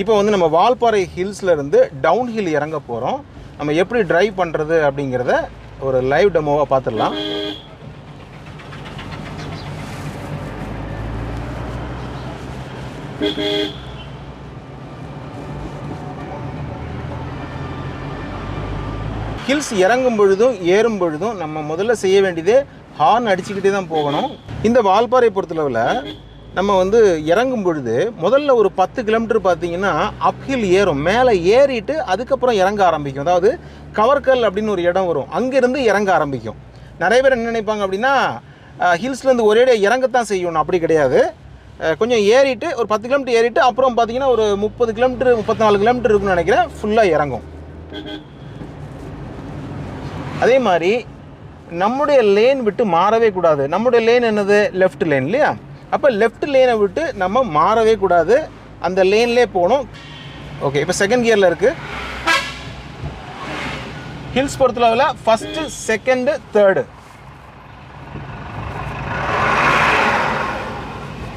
இப்போ வந்து நம்ம வால்பாறை ஹில்ஸ்ல இருந்து டவுன் ஹில் இறங்க போகிறோம் நம்ம எப்படி ட்ரைவ் பண்ணுறது அப்படிங்கிறத ஒரு லைவ் டெமோவாக பார்த்துடலாம். ஹில்ஸ் இறங்கும் பொழுதும் ஏறும் பொழுதும் நம்ம முதல்ல செய்ய வேண்டியதே ஹார்ன் அடிச்சுக்கிட்டே தான் போகணும். இந்த வால்பாறை பொறுத்தளவில் நம்ம வந்து இறங்கும் பொழுது முதல்ல ஒரு பத்து கிலோமீட்டர் பார்த்தீங்கன்னா அப்ஹில் ஏறும். மேலே ஏறிட்டு அதுக்கப்புறம் இறங்க ஆரம்பிக்கும். அதாவது கவர்கல் அப்படின்னு ஒரு இடம் வரும். அங்கேருந்து இறங்க ஆரம்பிக்கும். நிறைய பேர் என்ன நினைப்பாங்க அப்படின்னா ஹில்ஸ்லேருந்து ஒரே இறங்கத்தான் செய்யணும் அப்படி கிடையாது. கொஞ்சம் ஏறிட்டு ஒரு பத்து கிலோமீட்டர் ஏறிட்டு அப்புறம் பார்த்தீங்கன்னா ஒரு முப்பது கிலோமீட்டர் முப்பத்தி நாலு கிலோமீட்டர் இருக்குன்னு நினைக்கிறேன் ஃபுல்லாக இறங்கும். அதே மாதிரி நம்முடைய லேன் விட்டு மாறவே கூடாது. நம்முடைய லேன் என்னது? லெஃப்ட் லேன் இல்லையா? அப்போ லெஃப்ட் லேனை விட்டு நம்ம மாறவே கூடாது. அந்த லேன்லே போகணும். ஓகே இப்போ செகண்ட் கியரில் இருக்குது ஹில்ஸ் பொறுத்தளவில் ஃபஸ்ட்டு செகண்டு தேர்டு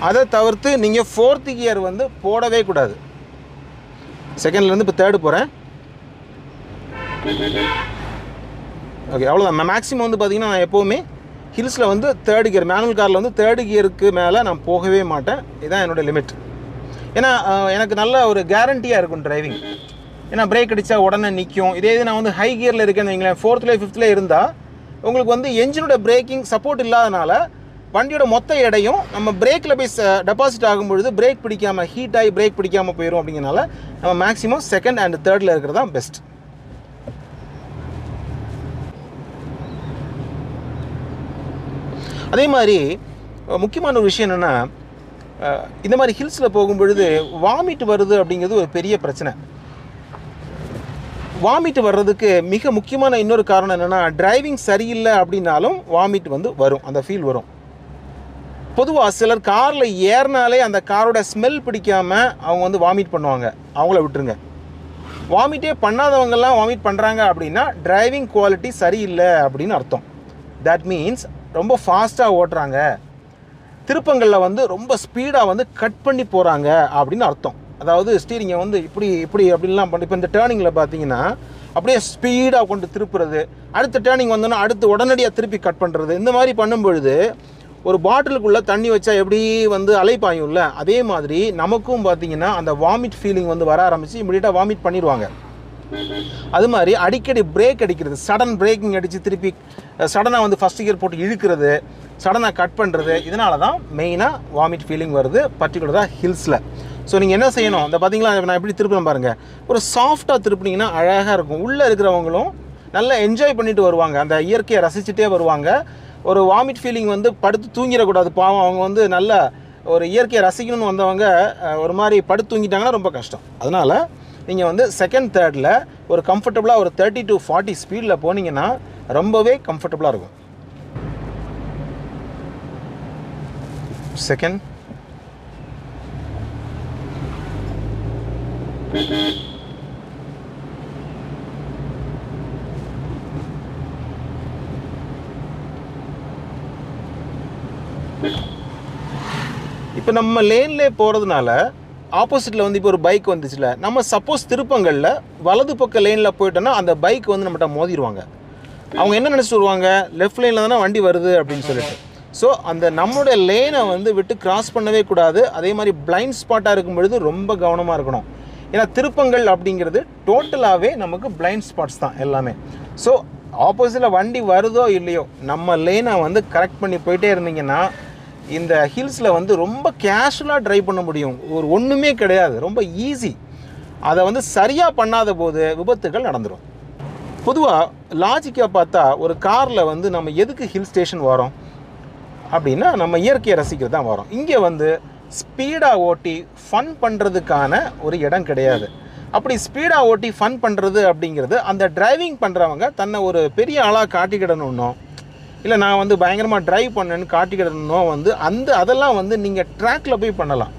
அதை தவிர்த்து நீங்கள் ஃபோர்த்து கியர் வந்து போடவே கூடாது. செகண்ட்லேருந்து இப்போ தேர்டு போகிறேன் ஓகே அவ்வளோதான் மேக்ஸிமம் வந்து பார்த்தீங்கன்னா நான் எப்போவுமே ஹில்ஸில் வந்து தேர்ட் கியர் மேனுவல் காரில் வந்து தேர்ட் கியருக்கு மேலே நான் போகவே மாட்டேன். இதுதான் என்னோடய லிமிட் ஏன்னா எனக்கு நல்ல ஒரு கேரண்டியாக இருக்கும் டிரைவிங் ஏன்னா பிரேக் அடித்தா உடனே நிற்கும் இதே இது நான் வந்து ஹை கியரில் இருக்கேன்னு வைங்களேன் ஃபோர்த்தில் ஃபிஃப்த்தில் இருந்தால் உங்களுக்கு வந்து என்ஜினோட பிரேக்கிங் சப்போர்ட் இல்லாதனால வண்டியோட மொத்த எடையும் நம்ம பிரேக்கில் போய் டெபாசிட் ஆகும்பொழுது பிரேக் பிடிக்காமல் ஹீட் ஆகி பிரேக் பிடிக்காமல் போயிடும் அப்படிங்கிறனால நம்ம மேக்ஸிமம் செகண்ட் அண்ட் தேர்டில் இருக்கிறது தான் பெஸ்ட் அதே மாதிரி முக்கியமான ஒரு விஷயம் என்னென்னா இந்த மாதிரி ஹில்ஸில் போகும்பொழுது வாமிட் வருது அப்படிங்கிறது ஒரு பெரிய பிரச்சனை. வாமிட் வர்றதுக்கு மிக முக்கியமான இன்னொரு காரணம் என்னென்னா டிரைவிங் சரியில்லை அப்படின்னாலும் வாமிட் வந்து வரும் அந்த ஃபீல் வரும். பொதுவாக சிலர் காரில் ஏறினாலே அந்த காரோட ஸ்மெல் பிடிக்காமல் அவங்க வந்து வாமிட் பண்ணுவாங்க. அவங்கள விட்டுருங்க. வாமிட்டே பண்ணாதவங்கெல்லாம் வாமிட் பண்ணுறாங்க அப்படின்னா டிரைவிங் குவாலிட்டி சரியில்லை அப்படின்னு அர்த்தம். தட் மீன்ஸ் ரொம்ப ஃபாஸ்ட்டாக ஓட்டுறாங்க. திருப்பங்களில் வந்து ரொம்ப ஸ்பீடாக வந்து கட் பண்ணி போகிறாங்க அப்படின்னு அர்த்தம். அதாவது ஸ்டீரிங்கை வந்து இப்படி இப்படி அப்படின்லாம் பண்ணி இப்போ இந்த டேர்னிங்கில் பார்த்தீங்கன்னா அப்படியே ஸ்பீடாக கொண்டு திருப்புறது அடுத்த டேர்னிங் வந்தோன்னா அடுத்து உடனடியாக திருப்பி கட் பண்ணுறது இந்த மாதிரி பண்ணும் பொழுது ஒரு பாட்டிலுக்குள்ளே தண்ணி வச்சா எப்படி வந்து அலைப்பாயும்ல? அதே மாதிரி நமக்கும் பார்த்தீங்கன்னா அந்த வாமிட் ஃபீலிங் வந்து வர ஆரம்பித்து இமீடியட்டாக வாமிட் பண்ணிடுவாங்க. அது மாதிரி அடிக்கடி பிரேக் அடிக்கிறது சடன் பிரேக்கிங் அடித்து திருப்பி சடனாக வந்து ஃபஸ்ட் கியர் போட்டு இழுக்கிறது சடனாக கட் பண்ணுறது இதனால தான் மெயினாக வாமிட் ஃபீலிங் வருது பர்டிகுலராக ஹில்ஸில் ஸோ நீங்கள் என்ன செய்யணும்? இந்த பார்த்தீங்களா நான் எப்படி திருப்பினேன் பாருங்கள் ஒரு சாஃப்டாக திருப்பினீங்கன்னா அழகாக இருக்கும். உள்ளே இருக்கிறவங்களும் நல்லா என்ஜாய் பண்ணிட்டு வருவாங்க. அந்த இயற்கையை ரசிச்சுட்டே வருவாங்க. ஒரு வாமிட் ஃபீலிங் வந்து படுத்து தூங்கிடக்கூடாது. பாவம் அவங்க வந்து நல்ல ஒரு இயற்கையை ரசிக்கணும்னு வந்தவங்க ஒரு மாதிரி படுத்து தூங்கிட்டாங்கன்னா ரொம்ப கஷ்டம். அதனால் நீங்கள் வந்து செகண்ட் தேர்டில் ஒரு கம்ஃபர்டபுளாக ஒரு தேர்ட்டி டு ஃபார்ட்டி ஸ்பீடில் போனீங்கன்னா ரொம்பவே கம்ஃபர்டபுளாக இருக்கும். செகண்ட் இப்போ நம்ம லேன்லே போகிறதுனால ஆப்போசிட்டில் வந்து இப்போ ஒரு பைக் வந்துச்சுல நம்ம சப்போஸ் திருப்பங்களில் வலது பக்க லைனில் போயிட்டோன்னா அந்த பைக் வந்து நம்மகிட்ட மோதிடுவாங்க. அவங்க என்ன நினச்சிட்டு வருவாங்க? லெஃப்ட் லைனில் தானே வண்டி வருது அப்படின்னு சொல்லிட்டு. ஸோ அந்த நம்மளுடைய லேனை வந்து விட்டு கிராஸ் பண்ணவே கூடாது. அதே மாதிரி பிளைண்ட் ஸ்பாட்டாக இருக்கும் பொழுது ரொம்ப கவனமாக இருக்கணும். ஏன்னா திருப்பங்கள் அப்படிங்கிறது டோட்டலாகவே நமக்கு பிளைண்ட் ஸ்பாட்ஸ் தான் எல்லாமே. ஸோ ஆப்போசிட்டில் வண்டி வருதோ இல்லையோ நம்ம லேனை வந்து கரெக்ட் பண்ணி போயிட்டே இருந்தீங்கன்னா இந்த ஹில்ஸில் வந்து ரொம்ப கேஷுவலாக ட்ரைவ் பண்ண முடியும். ஒரு ஒன்றுமே கிடையாது. ரொம்ப ஈஸி அதை வந்து சரியாக பண்ணாத போது விபத்துகள் நடந்துடும் பொதுவாக லாஜிக்காக பார்த்தா ஒரு காரில் வந்து நம்ம எதுக்கு ஹில் ஸ்டேஷன் வரோம்? அப்படின்னா நம்ம இயற்கையை ரசிக்கிறது தான் வரோம். இங்கே வந்து ஸ்பீடாக ஓட்டி ஃபன் பண்ணுறதுக்கான ஒரு இடம் கிடையாது. அப்படி ஸ்பீடாக ஓட்டி ஃபன் பண்ணுறது அப்படிங்கிறது அந்த டிரைவிங் பண்ணுறவங்க தன்னை ஒரு பெரிய ஆளாக காட்டிக்கிடணுன்னோ இல்லை நான் வந்து பயங்கரமாக ட்ரைவ் பண்ணேன்னு காட்டிக்கிறதுனோ வந்து அந்த அதெல்லாம் வந்து நீங்கள் ட்ராக்கில் போய் பண்ணலாம்.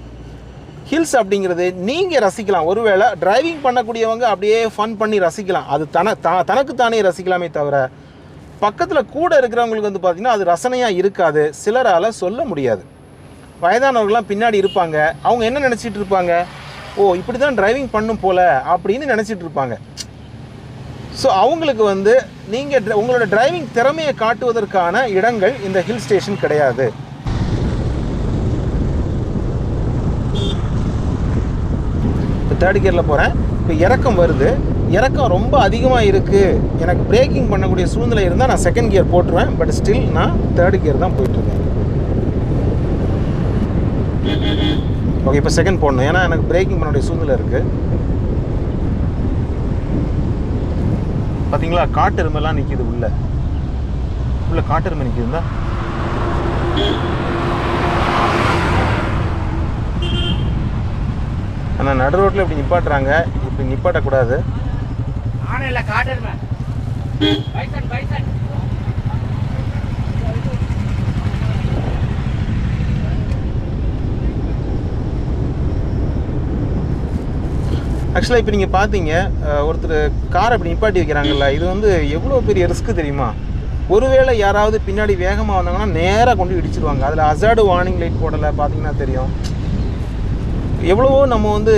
ஹில்ஸ் அப்படிங்கிறது நீங்கள் ரசிக்கலாம். ஒருவேளை டிரைவிங் பண்ணக்கூடியவங்க அப்படியே ஃபன் பண்ணி ரசிக்கலாம். அது தன தா தனக்கு தானே ரசிக்கலாமே தவிர பக்கத்தில் கூட இருக்கிறவங்களுக்கு வந்து பார்த்திங்கன்னா அது ரசனையாக இருக்காது. சிலரால் சொல்ல முடியாது. வயதானவர்கள்லாம் பின்னாடி இருப்பாங்க. அவங்க என்ன நினச்சிட்டு இருப்பாங்க? ஓ இப்படி தான் டிரைவிங் பண்ணும் போல அப்படின்னு நினச்சிட்டு இருப்பாங்க. ஸோ அவங்களுக்கு வந்து நீங்கள் உங்களோட டிரைவிங் திறமையை காட்டுவதற்கான இடங்கள் இந்த ஹில் ஸ்டேஷன் கிடையாது. இப்போ தேர்ட் கியரில் போகிறேன் இப்போ இறக்கம் வருது. இறக்கம் ரொம்ப அதிகமாக இருக்குது எனக்கு பிரேக்கிங் பண்ணக்கூடிய சூழ்நிலை இருந்தால் நான் செகண்ட் கியர் போட்டுருவேன். பட் ஸ்டில் நான் தேர்ட் கியர் தான் போயிட்டுருக்கேன். ஓகே இப்போ செகண்ட் போடணும். ஏன்னா எனக்கு பிரேக்கிங் பண்ணக்கூடிய சூழ்நிலை இருக்குது பார்த்தீங்களா காட்டெருமெல்லாம் நிற்கிது உள்ள. உள்ள காட்டெருமை நிற்கிதுந்தா ஆனால் நடு ரோட்டில் இப்படி நிப்பாட்டுறாங்க. இப்படி நிப்பாட்டக்கூடாது. இல்லை இல்ல காட்டுறமே பைசன் பைசன். ஆக்சுவலாக இப்போ நீங்கள் பார்த்தீங்க ஒருத்தர் காரை அப்படி நிப்பாட்டி வைக்கிறாங்கல்ல இது வந்து எவ்வளோ பெரிய ரிஸ்க்கு தெரியுமா? ஒருவேளை யாராவது பின்னாடி வேகமாக வந்தாங்கன்னா நேராக கொண்டு இடிச்சிருவாங்க. அதில் அசாடு வார்னிங் லைட் போடலை பார்த்தீங்கன்னா தெரியும். எவ்வளவோ நம்ம வந்து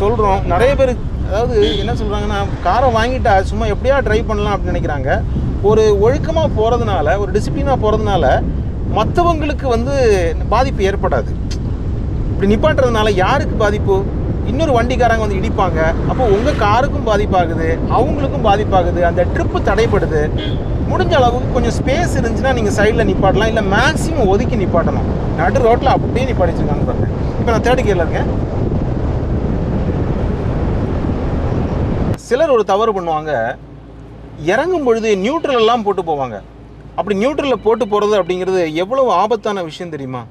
சொல்கிறோம் நிறைய பேர் அதாவது என்ன சொல்கிறாங்கன்னா காரை வாங்கிட்டா சும்மா எப்படியா ட்ரைவ் பண்ணலாம் அப்படின்னு நினைக்கிறாங்க. ஒரு ஒழுக்கமாக போகிறதுனால ஒரு டிசிப்ளினாக போகிறதுனால மற்றவங்களுக்கு வந்து பாதிப்பு ஏற்படாது. இப்படி நிப்பாட்டுறதுனால யாருக்கு பாதிப்பு? இன்னொரு வண்டிக்காரங்க வந்து இடிப்பாங்க. அப்போ உங்கள் காருக்கும் பாதிப்பாகுது அவங்களுக்கும் பாதிப்பாகுது அந்த ட்ரிப்பு தடைப்படுது. முடிஞ்ச அளவுக்கு கொஞ்சம் ஸ்பேஸ் இருந்துச்சுன்னா நீங்கள் சைடில் நிப்பாட்டலாம் இல்லை மேக்ஸிமம் ஒதுக்கி நிப்பாட்டணும். நடு ரோட்டில் அப்படியே நிப்பாடிச்சிருக்காங்க பாருங்க. இப்போ நான் தேர்ட் கியரில் இருக்கேன். சிலர் ஒரு தவறு பண்ணுவாங்க. இறங்கும் பொழுது நியூட்ரல் எல்லாம் போட்டு போவாங்க. அப்படி நியூட்ரலில் போட்டு போகிறது அப்படிங்கிறது எவ்வளவு ஆபத்தான விஷயம் தெரியுமா?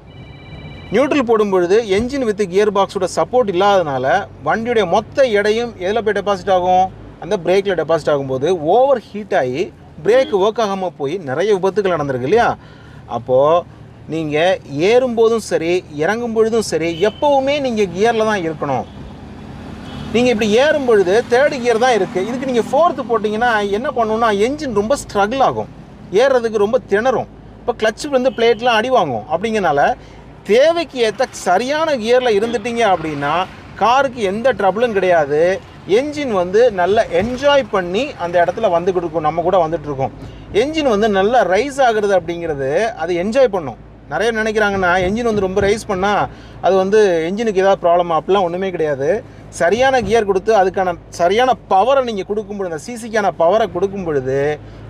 நியூட்ரல் போடும்பொழுது என்ஜின் வித் கியர் பாக்ஸோட சப்போர்ட் இல்லாதனால வண்டியுடைய மொத்த எடையும் எதில் போய் டெபாசிட் ஆகும்? அந்த பிரேக்கில் டெபாசிட் ஆகும்போது ஓவர் ஹீட் ஆகி பிரேக் ஒர்க் ஆகாமல் போய் நிறைய விபத்துகள் நடந்திருக்கு இல்லையா? அப்போது நீங்கள் ஏறும்போதும் சரி இறங்கும் பொழுதும் சரி எப்போவுமே நீங்கள் கியரில் தான் இருக்கணும். நீங்கள் இப்படி ஏறும் பொழுது தேர்ட் கியர் தான் இருக்குது இதுக்கு நீங்கள் ஃபோர்த்து போட்டிங்கன்னா என்ன பண்ணணும்னா என்ஜின் ரொம்ப ஸ்ட்ரகிள் ஆகும். ஏறுறதுக்கு ரொம்ப திணறும். இப்போ கிளச்சு வந்து பிளேட்லாம் அடி வாங்கும். அப்படிங்கிறனால தேவைக்கு ஏற்ற சரியான கியரில் இருந்துட்டீங்க அப்படின்னா காருக்கு எந்த ட்ரபிளும் கிடையாது. என்ஜின் வந்து நல்லா என்ஜாய் பண்ணி அந்த இடத்துல வந்துக்கிட்டு இருக்கும் நம்ம கூட வந்துட்டுருக்கோம் என்ஜின் வந்து நல்லா ரைஸ் ஆகுறது அப்படிங்கிறது அது என்ஜாய் பண்ணும். நிறைய நினைக்கிறாங்கன்னா என்ஜின் வந்து ரொம்ப ரைஸ் பண்ணால் அது வந்து என்ஜினுக்கு ஏதாவது ப்ராப்ளம் அப்படிலாம் ஒன்றுமே கிடையாது. சரியான கியர் கொடுத்து அதுக்கான சரியான பவரை நீங்கள் கொடுக்கும் பொழுது அந்த சிசிக்கான பவரை கொடுக்கும் பொழுது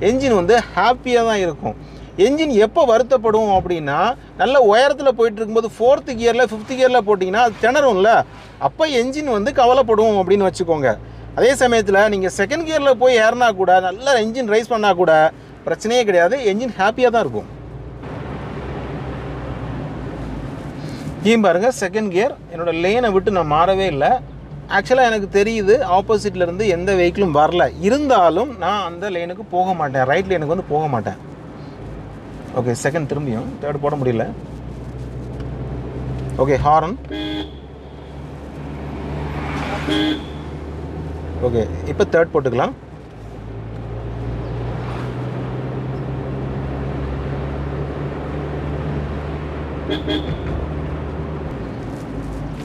என்ஜின் வந்து ஹாப்பியாக தான் இருக்கும். என்ஜின் எப்போ வருத்தப்படும் அப்படின்னா நல்ல உயரத்தில் போயிட்டு இருக்கும்போது ஃபோர்த்து கியரில் ஃபிஃப்த் கியரில் போட்டிங்கன்னா அது திணறும்ல. அப்போ என்ஜின் வந்து கவலைப்படும் அப்படின்னு வச்சுக்கோங்க. அதே சமயத்தில் நீங்கள் செகண்ட் கியரில் போய் ஏறினா கூட நல்லா என்ஜின் ரைஸ் பண்ணால் கூட பிரச்சனையே கிடையாது. என்ஜின் ஹாப்பியாக தான் இருக்கும். இங்கேயும் பாருங்கள் செகண்ட் கியர் என்னோட லேனை விட்டு நான் மாறவே இல்லை. ஆக்சுவலாக எனக்கு தெரியுது ஆப்போசிட்லேருந்து எந்த வெஹிக்கிளும் வரல. இருந்தாலும் நான் அந்த லேனுக்கு போக மாட்டேன். ரைட் லேனுக்கு வந்து போக மாட்டேன். ஓகே செகண்ட் திரும்பியும். தேர்ட் போட முடியல. ஓகே ஹாரன் ஓகே இப்போ தேர்ட் போட்டுக்கலாம்.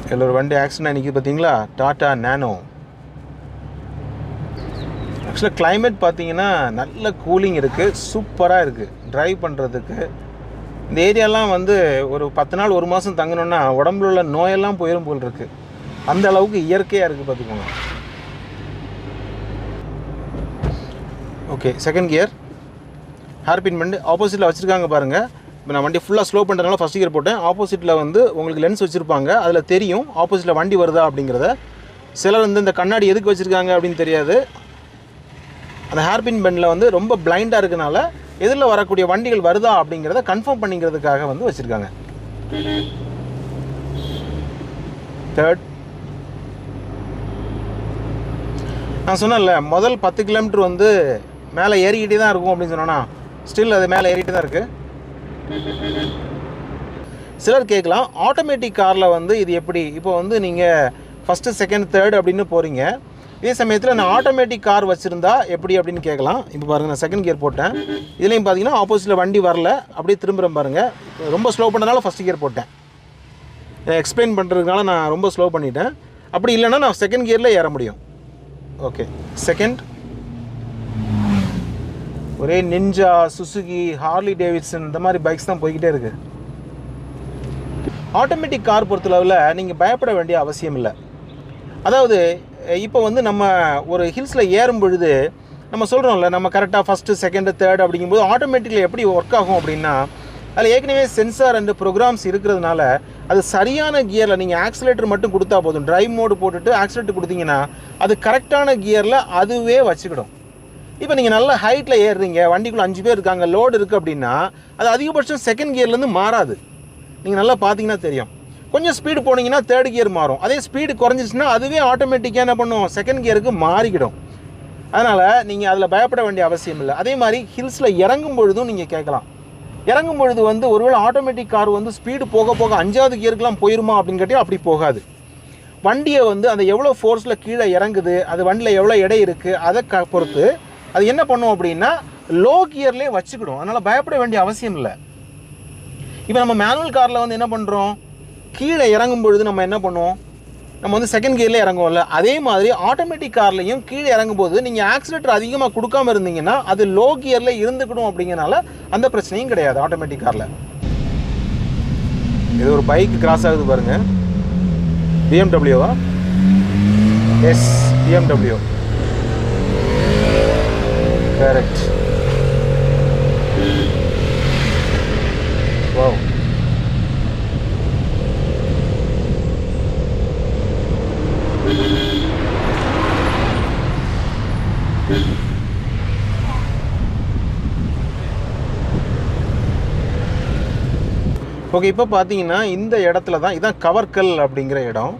இதில் ஒரு வண்டி ஆக்சிடென்ட் நிற்கிது பார்த்தீங்களா டாட்டா நேனோ ஆக்சுவலாக கிளைமேட் பார்த்தீங்கன்னா நல்ல கூலிங் இருக்குது சூப்பராக இருக்குது ட்ரைவ் பண்ணுறதுக்கு இந்த ஏரியாலாம் வந்து ஒரு பத்து நாள் ஒரு மாதம் தங்கணுன்னா உடம்புல உள்ள நோயெல்லாம் போயிடும் போல் இருக்கு. அந்த அளவுக்கு இயற்கையாக இருக்குது பார்த்துக்கோங்க. ஓகே செகண்ட் கியர் ஹேர்பின் பண்ணி ஆப்போசிட்டில் வச்சுருக்காங்க பாருங்கள் இப்போ நான் வண்டி ஃபுல்லாக ஸ்லோ பண்ணுறதுனால ஃபஸ்ட் கியர் போட்டேன். ஆப்போசிட்டில் வந்து உங்களுக்கு லென்ஸ் வச்சுருப்பாங்க. அதில் தெரியும் ஆப்போசிட்டில் வண்டி வருதா அப்படிங்கிறத. சிலர் வந்து இந்த கண்ணாடி எதுக்கு வச்சுருக்காங்க அப்படின்னு தெரியாது. அந்த ஹேர்பின் பெண்டில் வந்து ரொம்ப பிளைண்டாக இருக்கனால எதிரில் வரக்கூடிய வண்டிகள் வருதா அப்படிங்கிறத கன்ஃபார்ம் பண்ணிக்கிறதுக்காக வந்து வச்சுருக்காங்க. தேர்ட் நான் சொன்னேன்ல முதல் பத்து கிலோமீட்டர் வந்து மேலே ஏறிக்கிட்டே தான் இருக்கும் அப்படின்னு சொன்னோன்னா ஸ்டில் அது மேலே ஏறிக்கிட்டு தான் இருக்குது சிலர் கேட்கலாம் ஆட்டோமேட்டிக் காரில் வந்து இது எப்படி? இப்போ வந்து நீங்கள் ஃபஸ்ட்டு செகண்ட் தேர்ட் அப்படின்னு போகிறீங்க இதே சமயத்தில் நான் ஆட்டோமேட்டிக் கார் வச்சுருந்தா எப்படி அப்படின்னு கேட்கலாம். இப்போ பாருங்கள் நான் செகண்ட் கியர் போட்டேன். இதுலேயும் பார்த்தீங்கன்னா ஆப்போசிட்டில் வண்டி வரல. அப்படியே திரும்புகிறேன் பாருங்கள் ரொம்ப ஸ்லோ பண்ணனால ஃபஸ்ட் கியர் போட்டேன். எக்ஸ்பிளைன் பண்ணுறதுனால நான் ரொம்ப ஸ்லோ பண்ணிட்டேன். அப்படி இல்லைன்னா நான் செகண்ட் கியரில் ஏற முடியும். ஓகே செகண்ட் ஒரே நிஞ்சா சுசுகி ஹார்லி டேவிட்சன் இந்த மாதிரி பைக்ஸ் தான் போய்கிட்டே இருக்குது ஆட்டோமேட்டிக் கார் பொறுத்தளவில் நீங்கள் பயப்பட வேண்டிய அவசியம் இல்லை. அதாவது இப்போ வந்து நம்ம ஒரு ஹில்ஸில் ஏறும் பொழுது நம்ம சொல்கிறோம்ல நம்ம கரெக்டாக ஃபஸ்ட்டு செகண்டு தேர்ட் அப்படிங்கும்போது ஆட்டோமேட்டிக்கலி எப்படி ஒர்க் ஆகும் அப்படின்னா அதில் ஏற்கனவே சென்சார் அண்ட் ப்ரோக்ராம்ஸ் இருக்கிறதுனால அது சரியான கியரில் நீங்கள் ஆக்சிலேட்டர் மட்டும் கொடுத்தா போதும். ட்ரைவ் மோடு போட்டுட்டு ஆக்சிலேட்டர் கொடுத்தீங்கன்னா அது கரெக்டான கியரில் அதுவே வச்சுக்கிடும். இப்போ நீங்கள் நல்ல ஹைட்டில் ஏறுறீங்க வண்டிக்குள்ளே அஞ்சு பேர் இருக்காங்க லோடு இருக்குது அப்படின்னா அது அதிகபட்சம் செகண்ட் கியர்லேருந்து மாறாது. நீங்கள் நல்லா பார்த்தீங்கன்னா தெரியும். கொஞ்சம் ஸ்பீடு போனீங்கன்னா தேர்ட் கியர் மாறும். அதே ஸ்பீடு குறைஞ்சிச்சுன்னா அதுவே ஆட்டோமேட்டிக்காக என்ன பண்ணும்? செகண்ட் கியருக்கு மாறிக்கிடும். அதனால் நீங்கள் அதில் பயப்பட வேண்டிய அவசியம் இல்லை. அதே மாதிரி ஹில்ஸில் இறங்கும் பொழுதும் நீங்கள் கேட்கலாம். இறங்கும் பொழுது வந்து ஒருவேளை ஆட்டோமேட்டிக் கார் வந்து ஸ்பீடு போக போக அஞ்சாவது கியருக்குலாம் போயிருமா அப்படின்னு கேட்டால் அப்படி போகாது. வண்டியை வந்து அந்த எவ்வளோ ஃபோர்ஸில் கீழே இறங்குது அது வண்டியில் எவ்வளோ எடை இருக்குது அதை க பொறுத்து அது என்ன பண்ணும் அப்படின்னா லோ கியர்லேயே வச்சுக்கிடும். அதனால் பயப்பட வேண்டிய அவசியம் இல்லை. இப்போ நம்ம மேனுவல் காரில் வந்து என்ன பண்ணுறோம் கீழே இறங்கும் பொழுது நம்ம என்ன பண்ணுவோம்? நம்ம வந்து செகண்ட் கியரில் இறங்குவோம்ல. அதே மாதிரி ஆட்டோமேட்டிக் கார்லையும் கீழே இறங்கும்போது நீங்கள் ஆக்சிலேட்டர் அதிகமாக கொடுக்காம இருந்தீங்கன்னா அது லோ கியரில் இருந்துக்கணும் அப்படிங்கறனால அந்த பிரச்சனையும் கிடையாது ஆட்டோமேட்டிக் காரில் இது ஒரு பைக் கிராஸ் ஆகுது பாருங்க. பிஎம்டபிள்யூவா எஸ் பிஎம்டபிள்யூ கரெக்ட் ஓகே இப்போ பார்த்தீங்கன்னா இந்த இடத்துல தான் இதுதான் கவர்கல் அப்படிங்கிற இடம்.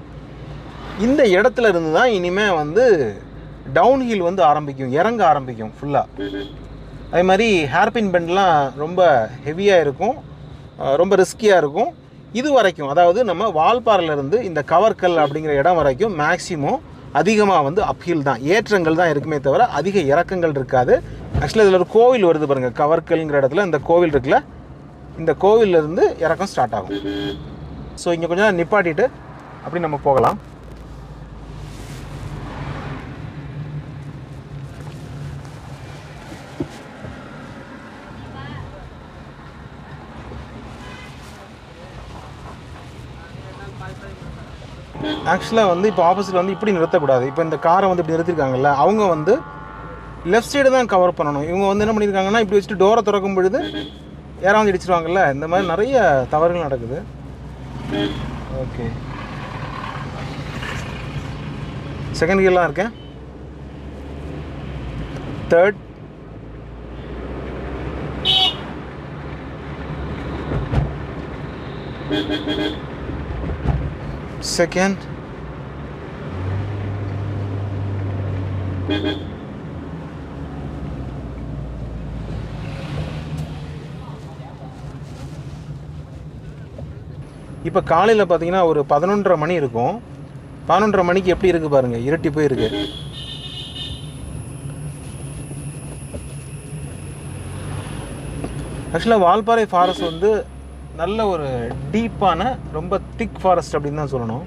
இந்த இடத்துல இருந்து தான் இனிமேல் வந்து டவுன் ஹில் வந்து ஆரம்பிக்கும் இறங்க ஆரம்பிக்கும் ஃபுல்லாக அதே மாதிரி ஹேர்பின் பெண்ட்லாம் ரொம்ப ஹெவியாக இருக்கும் ரொம்ப ரிஸ்கியாக இருக்கும். இது வரைக்கும் அதாவது நம்ம வால்பாறையிலேருந்து இந்த கவர்கல் அப்படிங்கிற இடம் வரைக்கும் மேக்ஸிமம் அதிகமாக வந்து அப்ஹில் தான். ஏற்றங்கள் தான் இருக்குமே தவிர அதிக இறக்கங்கள் இருக்காது. ஆக்சுவலாக இதில் ஒரு கோவில் வருது பாருங்கள் கவர்கல்ங்கிற இடத்துல. இந்த கோவில் இருக்குல்ல இந்த கோவில்ல இருந்து இறக்கம் ஸ்டார்ட் ஆகும். ஸோ இங்கே கொஞ்சம் நேரம் நிப்பாட்டிட்டு அப்படி நம்ம போகலாம். ஆக்சுவலாக வந்து இப்போ ஆப்போசிட் வந்து இப்படி நிறுத்தக்கூடாது. இப்போ இந்த காரை வந்து இப்படி நிறுத்திருக்காங்கல்ல அவங்க வந்து லெஃப்ட் சைடு தான் கவர் பண்ணணும். இவங்க வந்து என்ன பண்ணியிருக்காங்கன்னா இப்படி வச்சுட்டு டோரை திறக்கும் பொழுது யாராவது இடிச்சிருவாங்கல்ல இந்த மாதிரி நிறைய தவறுகள் நடக்குது. ஓகே செகண்ட் கியர்லாம் இருக்கேன் தேர்ட் செகண்ட் இப்போ காலையில் பார்த்தீங்கன்னா ஒரு பதினொன்றரை மணி இருக்கும். பதினொன்றரை மணிக்கு எப்படி இருக்குது பாருங்கள் இருட்டி போயிருக்கு. ஆக்சுவலாக வால்பாறை ஃபாரஸ்ட் வந்து நல்ல ஒரு டீப்பான ரொம்ப திக் ஃபாரஸ்ட் அப்படின்னு தான் சொல்லணும்.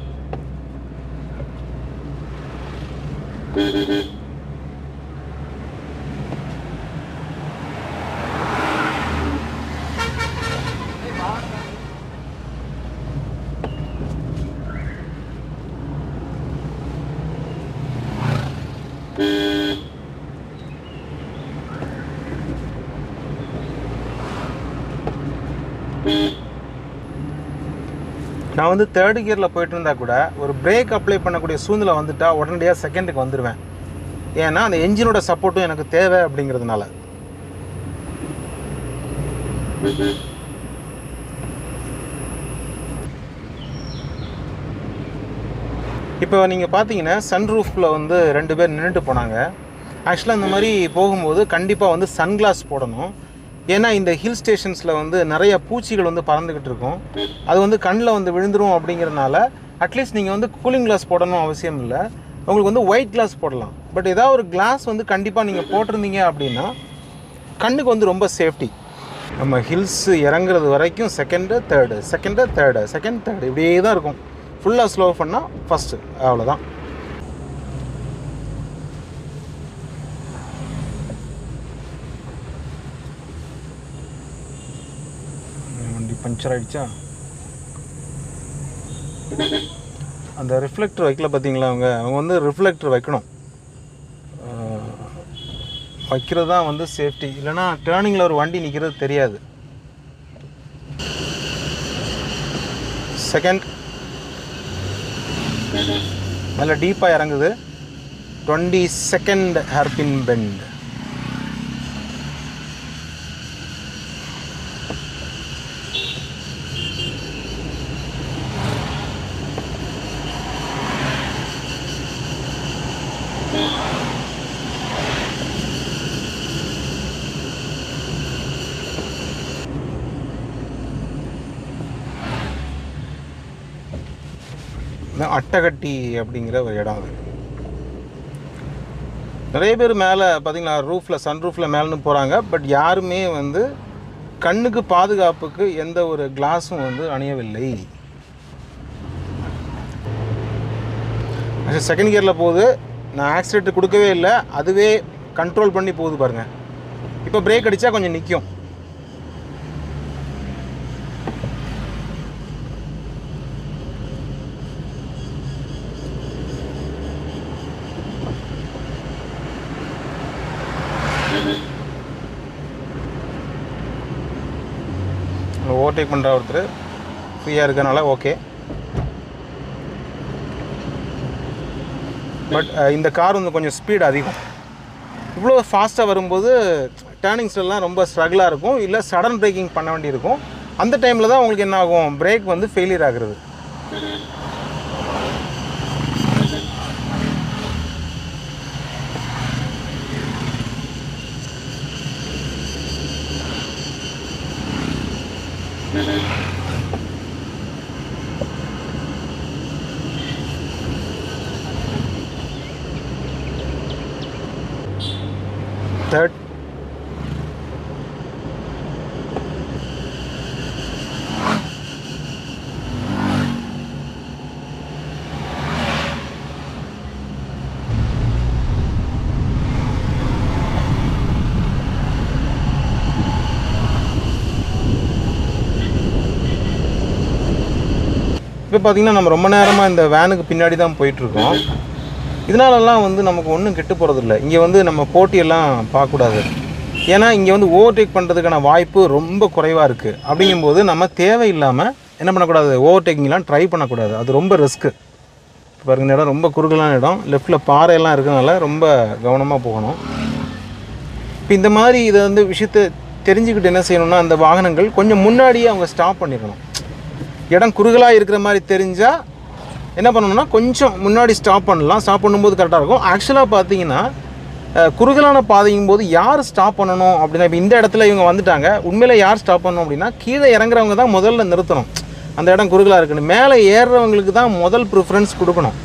நான் வந்து தேர்ட் கியரில் போயிட்டு இருந்தால் கூட ஒரு பிரேக் அப்ளை பண்ணக்கூடிய சூழ்நிலை வந்துட்டால் உடனடியாக செகண்டுக்கு வந்துடுவேன் ஏன்னா அந்த என்ஜினோட சப்போர்ட்டும் எனக்கு தேவை அப்படிங்கிறதுனால. இப்போ நீங்கள் பார்த்தீங்கன்னா சன்ரூஃபில் வந்து ரெண்டு பேர் நின்றுட்டு போனாங்க. ஆக்சுவலாக இந்த மாதிரி போகும்போது கண்டிப்பாக வந்து சன்கிளாஸ் போடணும். ஏன்னா இந்த ஹில் ஸ்டேஷன்ஸில் வந்து நிறைய பூச்சிகள் வந்து பறந்துக்கிட்டு இருக்கும். அது வந்து கண்ணில் வந்து விழுந்துரும் அப்படிங்கிறனால அட்லீஸ்ட் நீங்கள் வந்து கூலிங் கிளாஸ் போடணும் அவசியம் இல்லை. உங்களுக்கு வந்து ஒயிட் கிளாஸ் போடலாம். பட் ஏதாவது ஒரு கிளாஸ் வந்து கண்டிப்பாக நீங்கள் போட்டிருந்தீங்க அப்படின்னா கண்ணுக்கு வந்து ரொம்ப சேஃப்டி நம்ம ஹில்ஸ் இறங்குறது வரைக்கும் second third second third second third இப்படியே தான் இருக்கும் ஃபுல்லாக ஸ்லோ பண்ணால் ஃபஸ்ட்டு அவ்வளோதான் வண்டி பஞ்சர் ஆயிடுச்சா? அந்த ரிஃப்ளெக்டர் வைக்கல பார்த்தீங்களா அவங்க? அவங்க வந்து ரிஃப்ளெக்டர் வைக்கணும். வைக்கிறது தான் வந்து சேஃப்டி இல்லைன்னா டேர்னிங்கில் ஒரு வண்டி நிற்கிறது தெரியாது. செகண்ட் நல்லா டீப்பாக இறங்குது. Twenty second hairpin bend Attakatti அப்படிங்கிற ஒரு இடம் அது. நிறைய பேர் மேலே பார்த்திங்கன்னா ரூஃபில் சன் ரூஃபில் மேலேன்னு போகிறாங்க பட் யாருமே வந்து கண்ணுக்கு பாதுகாப்புக்கு எந்த ஒரு கிளாஸும் வந்து அணியவில்லை. செகண்ட் கியரில் போகுது. நான் ஆக்சிடென்ட் கொடுக்கவே இல்லை. அதுவே கண்ட்ரோல் பண்ணி போகுது பாருங்கள் இப்போ பிரேக் அடித்தா கொஞ்சம் நிற்கும் ஓவர்டேக் பண்ணுற ஒருத்தர். ஃப்ரீயாக இருக்கனால ஓகே பட் இந்த கார் வந்து கொஞ்சம் ஸ்பீட் அதிகம். இவ்வளோ ஃபாஸ்ட்டாக வரும்போது டேர்னிங்ஸ்லாம் ரொம்ப ஸ்ட்ரகிளாக இருக்கும். இல்லை சடன் பிரேக்கிங் பண்ண வேண்டியிருக்கும். அந்த டைமில் தான் உங்களுக்கு என்ன ஆகும்? பிரேக் வந்து ஃபெயிலியர் ஆகுறது. தேர்ட் இப்போ பார்த்தீங்கன்னா நம்ம ரொம்ப நேரமாக இந்த வேனுக்கு பின்னாடி தான் போயிட்டுருக்கோம் இதனாலலாம் வந்து நமக்கு ஒன்றும் கெட்டு போகிறதில்ல இங்கே வந்து நம்ம போட்டியெல்லாம் பார்க்கக்கூடாது. ஏன்னா இங்கே வந்து ஓவர்டேக் பண்ணுறதுக்கான வாய்ப்பு ரொம்ப குறைவாக இருக்குது அப்படிங்கும்போது நம்ம தேவையில்லாமல் என்ன பண்ணக்கூடாது? ஓவர்டேக்கிங்லாம் ட்ரை பண்ணக்கூடாது. அது ரொம்ப ரிஸ்க்கு பாருங்க இந்த இடம் ரொம்ப குறுகலான இடம். லெஃப்ட்டில் பாறையெல்லாம் இருக்கனால ரொம்ப கவனமாக போகணும். இப்போ இந்த மாதிரி இதை வந்து விஷயத்தை தெரிஞ்சுக்கிட்டு என்ன செய்யணும்னா அந்த வாகனங்கள் கொஞ்சம் முன்னாடியே அவங்க ஸ்டாப் பண்ணிடணும். இடம் குறுகலாக இருக்கிற மாதிரி தெரிஞ்சால் என்ன பண்ணணும்னா கொஞ்சம் முன்னாடி ஸ்டாப் பண்ணலாம். ஸ்டாப் பண்ணும்போது கரெக்டாக இருக்கும். ஆக்சுவலாக பார்த்தீங்கன்னா குறுகலான பாதையும் போது யார் ஸ்டாப் பண்ணணும் அப்படின்னா இப்போ இந்த இடத்துல இவங்க வந்துட்டாங்க. உண்மையில் யார் ஸ்டாப் பண்ணணும் அப்படின்னா கீழே இறங்குறவங்க தான் முதல்ல நிறுத்தணும். அந்த இடம் குறுகலாக இருக்குன்னு மேலே ஏறுறவங்களுக்கு தான் முதல் ப்ரிஃபரன்ஸ் கொடுக்கணும்.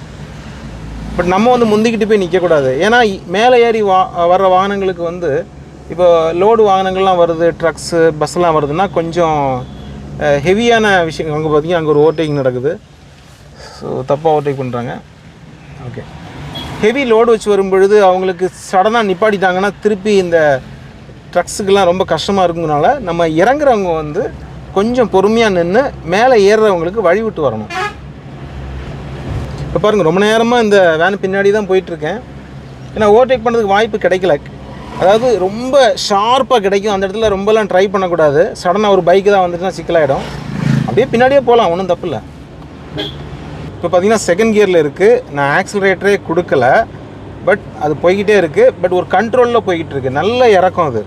பட் நம்ம வந்து முந்திக்கிட்டு போய் நிற்கக்கூடாது ஏன்னா மேலே ஏறி வா வர்ற வாகனங்களுக்கு வந்து இப்போ லோடு வாகனங்கள்லாம் வருது ட்ரக்ஸு பஸ்ஸெல்லாம் வருதுன்னா கொஞ்சம் ஹெவியான விஷயம் அங்கே பார்த்தீங்கன்னா அங்கே ஒரு ஓவர்டேக்கிங் நடக்குது. ஸோ தப்பாக ஓவர்டேக் பண்ணுறாங்க ஓகே ஹெவி லோடு வச்சு வரும்பொழுது அவங்களுக்கு சடனாக நிப்பாட்டிட்டாங்கன்னா திருப்பி இந்த ட்ரக்ஸுக்கெல்லாம் ரொம்ப கஷ்டமாக இருக்குங்கனால நம்ம இறங்குறவங்க வந்து கொஞ்சம் பொறுமையாக நின்று மேலே ஏறுறவங்களுக்கு வழி விட்டு வரணும். இப்போ பாருங்கள் ரொம்ப நேரமாக இந்த வேன் பின்னாடி தான் போயிட்டுருக்கேன். ஏன்னா ஓவர்டேக் பண்ணுறதுக்கு வாய்ப்பு கிடைக்கல. அதாவது ரொம்ப ஷார்ப்பாக கிடைக்கும். அந்த இடத்துல ரொம்பலாம் ட்ரை பண்ணக்கூடாது. சடனாக ஒரு பைக்கு தான் வந்துட்டுனா சிக்கலாயிடும். அப்படியே பின்னாடியே போகலாம் ஒன்றும் தப்பு இல்லை. இப்போ பார்த்தீங்கன்னா செகண்ட் கியரில் இருக்குது நான் ஆக்சிலரேட்டரே கொடுக்கல. பட் அது போய்கிட்டே இருக்குது பட் ஒரு கண்ட்ரோலில் போய்கிட்டு இருக்குது நல்ல இறக்கம் அது.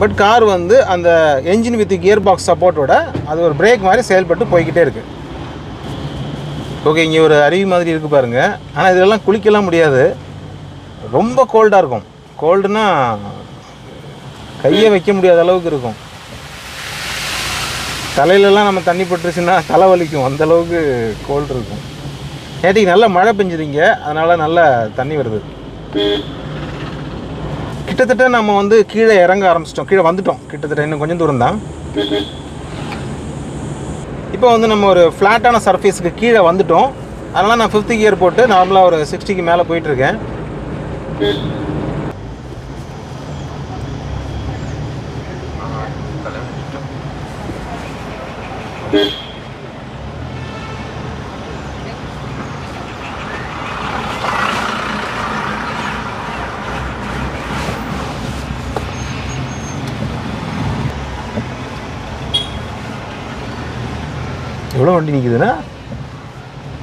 பட் கார் வந்து அந்த என்ஜின் வித் கியர் பாக்ஸ் சப்போர்ட்டோட அது ஒரு பிரேக் மாதிரி செயல்பட்டு போய்கிட்டே இருக்குது ஓகே இங்கே ஒரு அருவி மாதிரி இருக்குது பாருங்கள் ஆனால் இதெல்லாம் குளிக்கலாம் முடியாது. ரொம்ப கோல்டாக இருக்கும். கோல்டுனா கையை வைக்க முடியாத அளவுக்கு இருக்கும். தலையிலலாம் நம்ம தண்ணி பட்டுருச்சுன்னா தலை வலிக்கும். அந்தளவுக்கு கோல்டு இருக்கும். நேற்றுக்கு நல்லா மழை பெஞ்சுதுங்க. அதனால் நல்லா தண்ணி வருது. கிட்டத்தட்ட நம்ம வந்து கீழே இறங்க ஆரம்பிச்சிட்டோம். கீழே வந்துட்டோம். கிட்டத்தட்ட இன்னும் கொஞ்சம் தூரம் தான் இப்போ வந்து நம்ம ஒரு ஃப்ளாட்டான சர்ஃபேஸுக்கு கீழே வந்துட்டோம். அதனால் நான் ஃபிஃப்த் கியர் போட்டு நார்மலாக ஒரு சிக்ஸ்டிக்கு மேலே போயிட்டுருக்கேன். எவ்வளோ வண்டி நிற்குதுண்ணா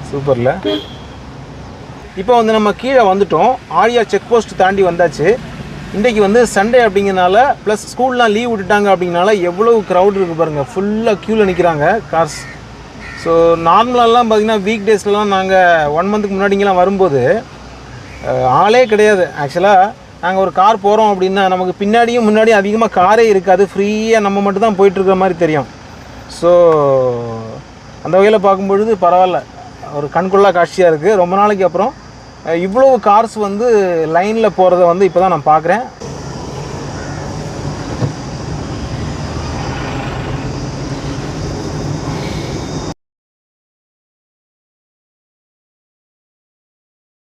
சூப்பரில். இப்போ வந்து நம்ம கீழே வந்துட்டோம். ஆரியா செக் போஸ்ட் தாண்டி வந்தாச்சு. இன்றைக்கி வந்து சண்டே அப்படிங்கிறனால ப்ளஸ் ஸ்கூல்லாம் லீவ் விட்டுட்டாங்க அப்படிங்கனால எவ்வளோ க்ரௌட் இருக்குது பாருங்கள் ஃபுல்லாக க்யூவில் நிற்கிறாங்க கார்ஸ் ஸோ நார்மலாலாம் பார்த்தீங்கன்னா வீக் டேஸ்லலாம் நாங்கள் ஒன் மந்த்துக்கு முன்னாடிங்கெல்லாம் வரும்போது ஆளே கிடையாது. ஆக்சுவலாக நாங்கள் ஒரு கார் போகிறோம் அப்படின்னா நமக்கு பின்னாடியும் முன்னாடியும் அதிகமாக காரே இருக்காது. ஃப்ரீயாக நம்ம மட்டும் தான் போயிட்டுருக்கிற மாதிரி தெரியும். ஸோ அந்த வகையில் பார்க்கும்பொழுது பரவாயில்ல. ஒரு கண்கொள்ளா காட்சியாக இருக்குது ரொம்ப நாளைக்கு அப்புறம் இவ்வளவு கார்ஸ் வந்து லைனில் போகிறத வந்து இப்போ தான் நான் பார்க்குறேன்.